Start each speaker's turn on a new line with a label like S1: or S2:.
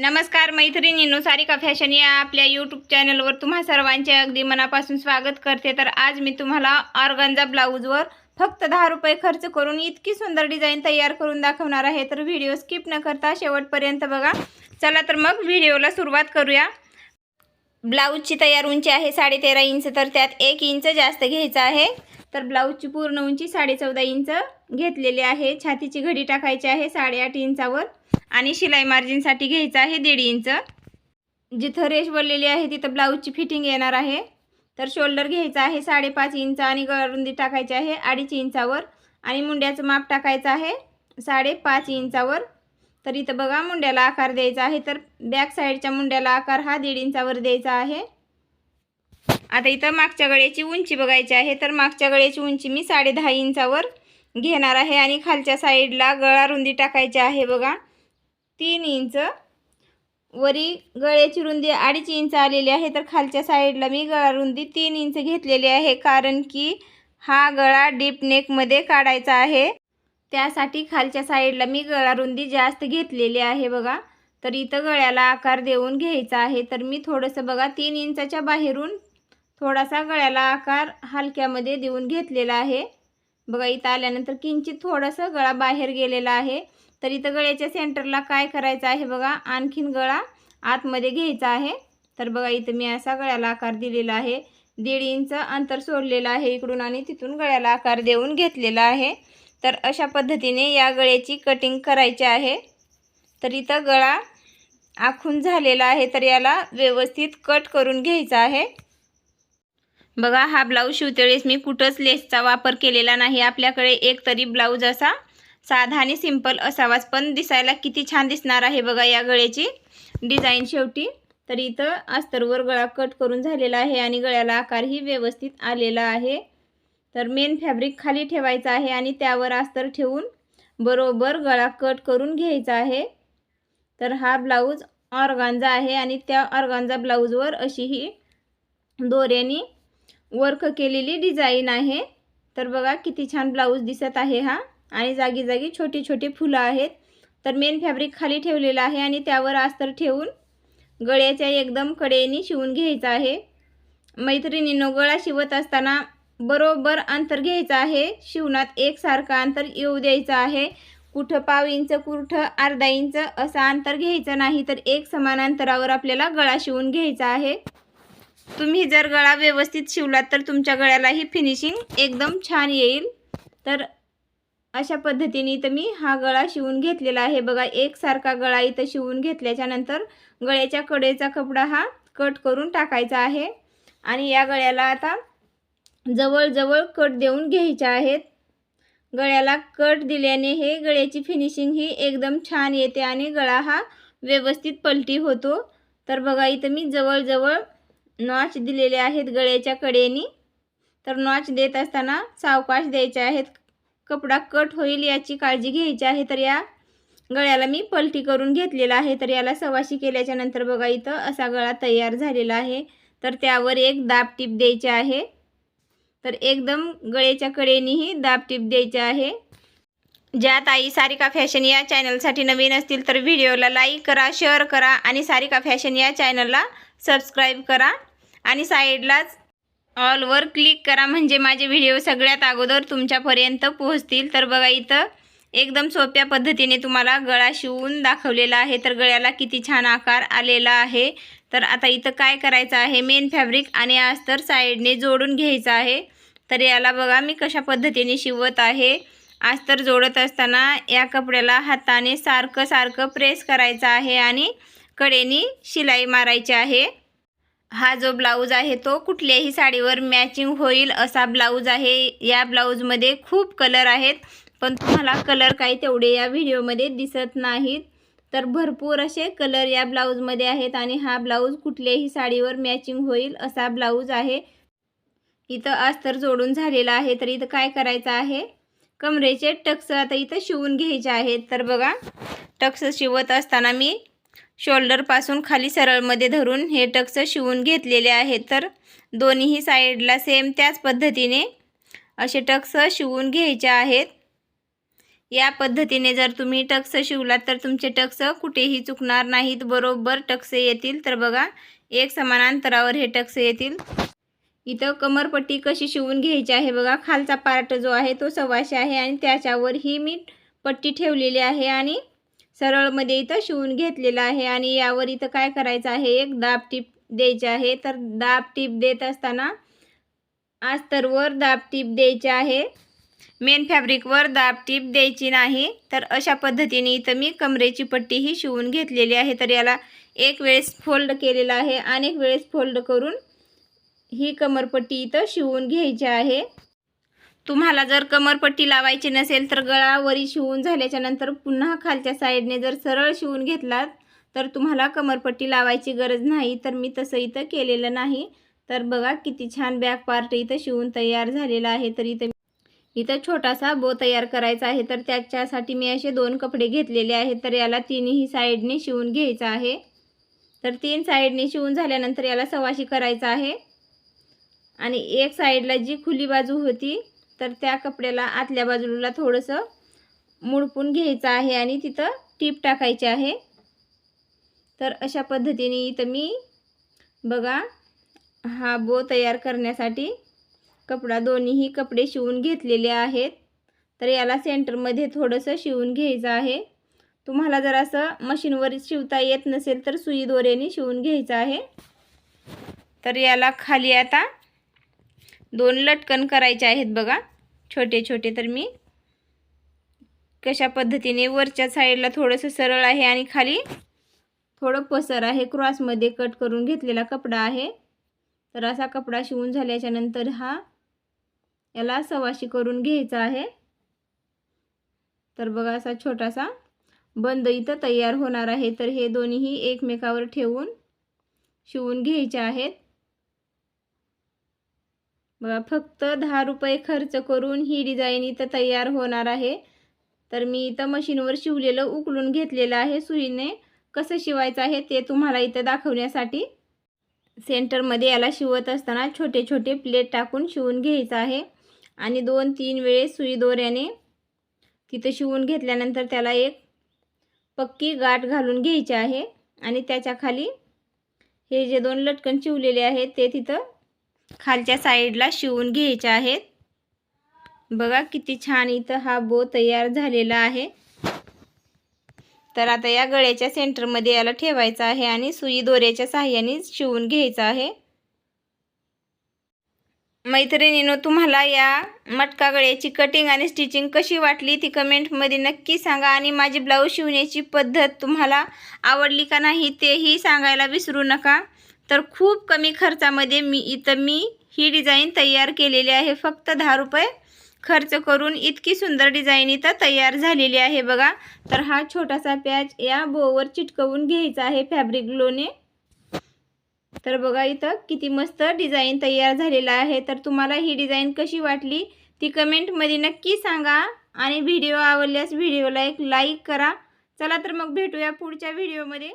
S1: नमस्कार मैत्रिणींनो सारिका फॅशन या आपल्या यूट्यूब चॅनलवर तुम्हा सर्वांचे अगदी मनापासून स्वागत करते. तर आज मी तुम्हाला ऑर्गन्झा ब्लाऊजवर फक्त दहा रुपये खर्च करून इतकी सुंदर डिझाईन तयार करून दाखवणार आहे. तर व्हिडिओ स्किप न करता शेवटपर्यंत बघा. चला तर मग व्हिडिओला सुरुवात करूया. ब्लाऊजची तयार उंची आहे साडेतेरा इंच तर त्यात एक इंच जास्त घ्यायचं आहे. तर ब्लाऊजची पूर्ण उंची साडेचौदा इंच घेतलेली आहे. छातीची घडी टाकायची आहे साडेआठ इंचावर. आणि शिलाई मार्जिनसाठी घ्यायचं आहे दीड इंच. जिथं रेश वळलेली आहे तिथं ब्लाऊजची फिटिंग येणार आहे. तर शोल्डर घ्यायचं आहे साडेपाच इंच आणि गळरुंदी टाकायची आहे अडीच इंचावर. आणि मुंड्याचं माप टाकायचं आहे साडेपाच इंचावर. तर इथं बघा मुंड्याला आकार द्यायचा आहे. तर बॅक साईडच्या मुंड्याला आकार हा दीड इंचावर द्यायचा आहे. आता इथं मागच्या गळ्याची उंची बघायची आहे. तर मागच्या गळ्याची उंची मी साडे दहा इंचावर घेणार आहे आणि खालच्या साईडला गळा रुंदी टाकायची आहे बघा. तीन इंच. वरी गळ्याची रुंदी अडीच इंच आलेली आहे. तर खालच्या साईडला मी गळा रुंदी तीन इंच घेतलेली आहे. कारण की हा गळा डीप नेकमध्ये काढायचा आहे. त्यासाठी खालच्या साईडला मी गळा रुंदी जास्त घेतलेली आहे बघा. तर इथं गळ्याला आकार देऊन घ्यायचा आहे. तर मी थोडंसं बघा तीन इंचाच्या बाहेरून थोडासा गळ्याला आकार हलक्यामध्ये देऊन घेतलेला आहे. बघा इथं आल्यानंतर किंचित थोडंसं गळा बाहेर गेलेला आहे. तर इथं गळ्याच्या सेंटरला काय करायचं आहे बघा आणखीन गळा आतमध्ये घ्यायचा आहे. तर बघा इथं मी असा गळ्याला आकार दिलेला आहे. दीड इंच अंतर सोडलेलं आहे इकडून आणि तिथून गळ्याला आकार देऊन घेतलेला आहे. तर अशा पद्धतीने या गळ्याची कटिंग करायची आहे. तर इथं गळा आखून झालेला आहे तर याला व्यवस्थित कट करून घ्यायचा आहे. बघा हा ब्लाऊज शिवतेवेळेस मी कुठंच लेसचा वापर केलेला नाही. आपल्याकडे एक तरी ब्लाऊज असा साधा आणि सिंपल असावाच पण दिसायला किती छान दिसणार आहे बघा या गळ्याची डिझाईन शेवटी. तर इथं अस्तरवर गळा कट करून झालेला आहे आणि गळ्याला आकारही व्यवस्थित आलेला आहे. तर मेन फॅब्रिक खाली ठेवायचं आहे आणि त्यावर अस्तर ठेवून बरोबर गळा कट करून घ्यायचा आहे. तर हा ब्लाऊज ऑर्गांजा आहे आणि त्या ऑर्गांजा ब्लाऊजवर अशी ही दोऱ्यानी वर्क केलेली डिझाईन आहे. तर बघा किती छान ब्लाऊज दिसत आहे हा आणि जागी जागी छोटी छोटी फुलं आहेत. तर मेन फॅब्रिक खाली ठेवलेलं आहे आणि त्यावर अस्तर ठेवून गळ्याच्या एकदम कडेनी शिवून घ्यायचं आहे. मैत्रिणीनं गळा शिवत असताना बरोबर अंतर घ्यायचं आहे. शिवणात एकसारखं अंतर येऊ द्यायचं आहे. कुठं पाव इंच कुठं अर्धा इंच असं अंतर घ्यायचं नाही तर एक समान अंतरावर आपल्याला गळा शिवून घ्यायचा आहे. तुम्ही जर गळा व्यवस्थित शिवलात तर तुमच्या गळ्यालाही फिनिशिंग एकदम छान येईल. तर अशा पद्धतीने इथं मी हा गळा शिवून घेतलेला आहे. बघा एकसारखा गळा इथं शिवून घेतल्याच्या नंतर गळ्याच्या कडेचा कपडा हा कट करून टाकायचा आहे. आणि या गळ्याला आता जवळजवळ कट देऊन घ्यायचे आहेत. गळ्याला कट दिल्याने हे गळ्याची फिनिशिंग ही एकदम छान येते आणि गळा हा व्यवस्थित पलटी होतो. तर बघा इथं मी जवळजवळ नॉच दिलेले आहेत गळ्याच्या कडेनी. तर नॉच देत असताना सावकाश द्यायचे आहेत. कपडा कट होईल याची काळजी घ्यायची आहे तर या गळ्याला मी पलटी करून घेतलेला आहे. तर याला सवाशी केल्याच्यानंतर बघा इथं असा गळा तयार झालेला आहे. तर त्यावर एक दाब टीप द्यायची आहे. तर एकदम गळेच्या कडेनेही दाब टिप द्यायची आहे. ज्या ताई सारिका फॅशन या चॅनलसाठी नवीन असतील तर व्हिडिओला लाईक करा शेअर करा आणि सारिका फॅशन या चॅनलला सबस्क्राईब करा. आणि साईडलाच ऑलवर क्लिक करा म्हणजे माझे व्हिडिओ सगळ्यात अगोदर तुमच्यापर्यंत पोहोचतील. तर बघा इथं एकदम सोप्या पद्धतीने तुम्हाला गळा शिवून दाखवलेला आहे. तर गळ्याला किती छान आकार आलेला आहे. तर आता इथं काय करायचं आहे? मेन फॅब्रिक आणि अस्तर साईडने जोडून घ्यायचं आहे. तर याला बघा मी कशा पद्धतीने शिवत आहे. अस्तर जोडत असताना या कपड्याला हाताने सारखं सारखं प्रेस करायचं आहे आणि कडेनी शिलाई मारायची आहे. हा जो ब्लाऊज आहे तो कुठल्याही साडीवर मॅचिंग होईल असा ब्लाऊज आहे. या ब्लाऊजमध्ये खूप कलर आहेत. पण तुम्हाला कलर काही तेवढे या व्हिडिओमध्ये दिसत नाहीत. तर भरपूर असे कलर या ब्लाऊजमध्ये आहेत आणि हा ब्लाऊज कुठल्याही साडीवर मॅचिंग होईल असा ब्लाऊज आहे. इथं अस्तर जोडून झालेला आहे तर इथं काय करायचं आहे? कमरेचे टक्स आता इथं शिवून घ्यायचे आहेत. तर बघा टक्स शिवत असताना मी शोल्डरपासून खाली सरळमध्ये धरून हे टक्स शिवून घेतलेले आहेत. तर दोन्हीही साईडला सेम त्याच पद्धतीने असे टक्स शिवून घ्यायचे आहेत. या पद्धतीने जर तुम्ही टक्स शिवलात तर तुमचे टक्स कुठेही चुकणार नाहीत. बरोबर टक्स येतील. तर बघा एक समान अंतरावर हे टक्स येतील. इथं कमरपट्टी कशी शिवून घ्यायची आहे बघा. खालचा पार्ट जो आहे तो सव्वाशे आहे आणि त्याच्यावर ही मी पट्टी ठेवलेली आहे आणि सरळमध्ये इथं शिवून घेतलेलं आहे. आणि यावर इथं काय करायचं आहे? एक दाब टीप द्यायची आहे. तर दाब टीप देत असताना आस्तरवर दाब टीप द्यायची आहे. मेन फॅब्रिकवर दाब टीप द्यायची नाही. तर अशा पद्धतीने इथं मी कमरेची पट्टी ही शिवून घेतलेली आहे. तर याला एक वेळेस फोल्ड केलेला आहे अनेक वेळेस फोल्ड करून ही कमरपट्टी इथं शिवून घ्यायची आहे. तुम्हाला जर कमरपट्टी लावायची नसेल तर गळावरी शिवून झाल्याच्यानंतर पुन्हा खालच्या साईडने जर सरळ शिवून घेतलात तर तुम्हाला कमरपट्टी लावायची गरज नाही. तर मी तसं इथं केलेलं नाही. तर बघा किती छान बॅक पार्ट इथं शिवून तयार झालेला आहे. तर इथं इथं छोटासा बो तयार करायचा आहे. तर त्याच्यासाठी मी असे दोन कपडे घेतलेले आहेत. तर याला तीनही साईडने शिवून घ्यायचं आहे. तर तीन साईडने शिवून झाल्यानंतर याला सवाशी करायचा आहे. आणि एक साईडला जी खुली बाजू होती तर त्या कपड्याला आतल्या बाजूला थोडंसं मुडपून घ्यायचं आहे आणि तिथं टीप टाकायची आहे. तर अशा पद्धतीने इथं मी बघा हा बो तयार करण्यासाठी कपडा दोन्हीही कपडे शिवून घेतलेले आहेत. तर याला सेंटरमध्ये थोडंसं शिवून घ्यायचं आहे. तुम्हाला जर असं मशीनवर शिवता येत नसेल तर सुई दोऱ्याने शिवून घ्यायचं आहे. तर याला खाली आता दोन लटकन करायचे आहेत बघा. छोटे छोटे तर मी कशा पद्धतीने वरच्या साईडला थोडंसं सरळ आहे आणि खाली थोडं पसर आहे. क्रॉसमध्ये कट करून घेतलेला कपडा आहे. तर असा कपडा शिवून झाल्याच्यानंतर हा याला सवाशी करून घ्यायचा आहे. तर बघा असा छोटासा बंद इथं तयार होणार आहे. तर हे दोन्हीही एकमेकावर ठेवून शिवून घ्यायचे आहेत. बघा फक्त दहा रुपये खर्च करून ही डिझाईन इथं तयार होणार आहे. तर मी इथं मशीनवर शिवलेलं उकलून घेतलेलं आहे. सुईने कसं शिवायचं आहे ते तुम्हाला इथं दाखवण्यासाठी सेंटरमध्ये याला शिवत असताना छोटे छोटे प्लेट टाकून शिवून घ्यायचं आहे. आणि दोन तीन वेळेस सुई दोऱ्याने तिथं शिवून घेतल्यानंतर त्याला एक पक्की गाठ घालून घ्यायची आहे. आणि त्याच्याखाली हे जे दोन लटकन शिवलेले आहेत ते तिथं खालच्या साईडला शिवून घ्यायचे आहेत. बघा किती छान इथं हा बो तयार झालेला आहे. तर आता या गळ्याच्या सेंटरमध्ये याला ठेवायचं आहे आणि सुई दोऱ्याच्या साह्याने शिवून घ्यायचं आहे. मैत्रिणीनो तुम्हाला या मटका गळ्याची कटिंग आणि स्टिचिंग कशी वाटली ती कमेंटमध्ये नक्की सांगा आणि माझी ब्लाऊज शिवण्याची पद्धत तुम्हाला आवडली का नाही तेही सांगायला विसरू नका. तर खूप कमी खर्चामध्ये मी इथं मी ही डिझाईन तयार केलेली आहे. फक्त दहा रुपये खर्च करून इतकी सुंदर डिझाईन इथं तयार झालेली आहे बघा. तर हा छोटासा पॅच या बोवर चिटकवून घ्यायचा आहे फॅब्रिक ग्लोने तर बघा इथं किती मस्त डिझाईन तयार झालेला आहे. तर तुम्हाला ही डिझाईन कशी वाटली ती कमेंटमध्ये नक्की सांगा. आणि व्हिडिओ आवडल्यास व्हिडिओला एक लाईक करा. चला तर मग भेटूया पुढच्या व्हिडिओमध्ये